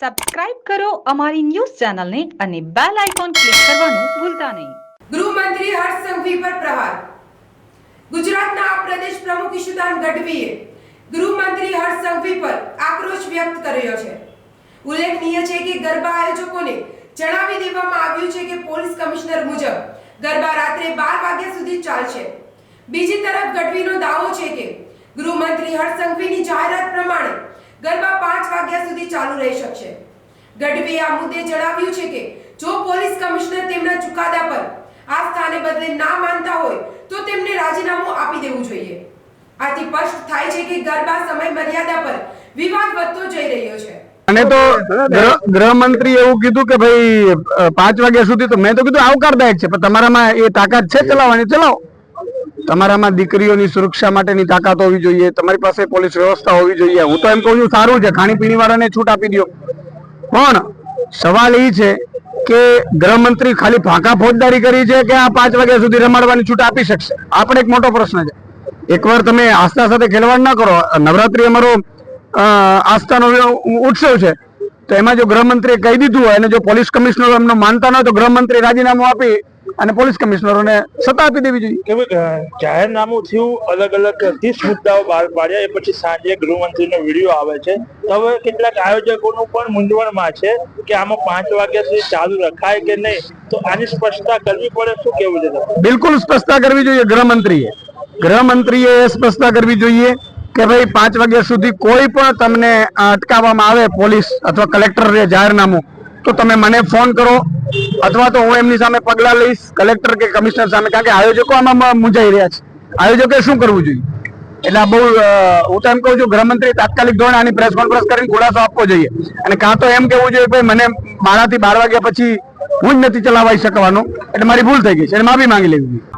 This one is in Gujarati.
સબસ્ક્રાઇબ કરો અમારી ન્યૂઝ ચેનલને અને બેલ આઇકોન ક્લિક કરવાનું ભૂલતા નહીં. ગૃહમંત્રી હર્ષ સંઘવી પર પ્રહાર. ગુજરાતના પ્રદેશ પ્રમુખ ઈશુદાન ગઢવીએ ગૃહમંત્રી હર્ષ સંઘવી પર આક્રોશ વ્યક્ત કર્યો છે. ઉલ્લેખનીય છે કે ગરબા આયોજકોને જણાવી દેવામાં આવ્યું છે કે પોલીસ કમિશનર મુજબ ગરબા રાત્રે બાર વાગ્યા સુધી ચાલશે. બીજી તરફ ગઢવીનો દાવો છે કે ગૃહમંત્રી હર્ષ સંઘવીની જાહેરાત પ્રમાણે વાગ્યા સુધી ચાલુ રહી શકશે. ગઢવીએ આ મુદ્દે જણાવ્યું છે કે, જો પોલીસ કમિશનર તેમના ચુકાદા પર આ સ્થાને બદલે ના માનતા હોય, તો તેમને રાજીનામું આપી દેવું જોઈએ. આથી સ્પષ્ટ થાય છે કે ગરબા સમય મર્યાદા પર વિવાદ વધતો જઈ રહ્યો છે. અને તો ગૃહ- ગૃહમંત્રી એવું કીધું કે ભાઈ પાંચ વાગ્યા સુધી તો મેં તો કીધું આવકારદાયક છે, પણ તમારામાં એ તાકાત છે ચલાવવાની. ચલાવો. તમારામાં દીકરીઓની સુરક્ષા માટેની તાકાત હોવી જોઈએ, તમારી પાસે પોલીસ વ્યવસ્થા હોવી જોઈએ. હું તો એમ કહું છું, સારું છે ખાણીપીણી વાળાને છૂટ આપી દો પણ સવાલ એ છે કે ગૃહમંત્રી ખાલી ફાંકા ફોજદારી કરી છે કે આ પાંચ વાગ્યા સુધી રમાડવાની છૂટ આપી શકશે? આપણે એક મોટો પ્રશ્ન છે. એકવાર તમે આસ્થા સાથે ખેલવાડ ના કરો, નવરાત્રી અમારો આસ્થાનો ઉત્સવ છે, તો એમાં જો ગૃહમંત્રીએ કહી દીધું હોય અને જો પોલીસ કમિશનર એમનો માનતા ન હોય, તો ગૃહમંત્રી રાજીનામું આપી અને પોલીસ કમિશનરોને સત્તા આપી દેવી જોઈએ. કે જાહેરનામું થયું અલગ અલગ ત્રીસ મુદ્દાઓ બહાર પાડ્યા એ પછી સાંજે ગૃહમંત્રીનો વીડિયો આવે છે. હવે કેટલાક આયોજકોનું પણ મૂંઝવણમાં છે કે આમાં પાંચ વાગ્યા સુધી ચાલુ રખાય કે નહીં. તો આની સ્પષ્ટતા કરવી પડે શું કેવું છે બિલકુલ સ્પષ્ટતા કરવી જોઈએ ગૃહમંત્રીએ. ગૃહમંત્રીએ એ સ્પષ્ટતા કરવી જોઈએ કે ભાઈ પાંચ વાગ્યા સુધી કોઈ પણ તમને અટકાવવામાં આવે પોલીસ અથવા કલેક્ટર જાહેરનામું તો તમે મને ફોન કરો, અથવા તો હું એમની સામે પગલા લઈશ, કલેક્ટર કે કમિશનર સામે, કારણ કે આયોજકો આમાં મૂંઝાઈ રહ્યા છે. આયોજકે શું કરવું જોઈએ? એટલે આ બહુ હું તો એમ કહું છું, ગૃહમંત્રી તાત્કાલિક ધોરણે આની પ્રેસ કોન્ફરન્સ કરીને ખુલાસો આપવો જોઈએ. અને કાં તો એમ કેવું જોઈએ ભાઈ, મને મારાથી બાર વાગ્યા પછી હું જ નથી ચલાવાઈ શકવાનું, એટલે મારી ભૂલ થઈ ગઈ છે, એટલે માફી માંગી લેવી જોઈએ.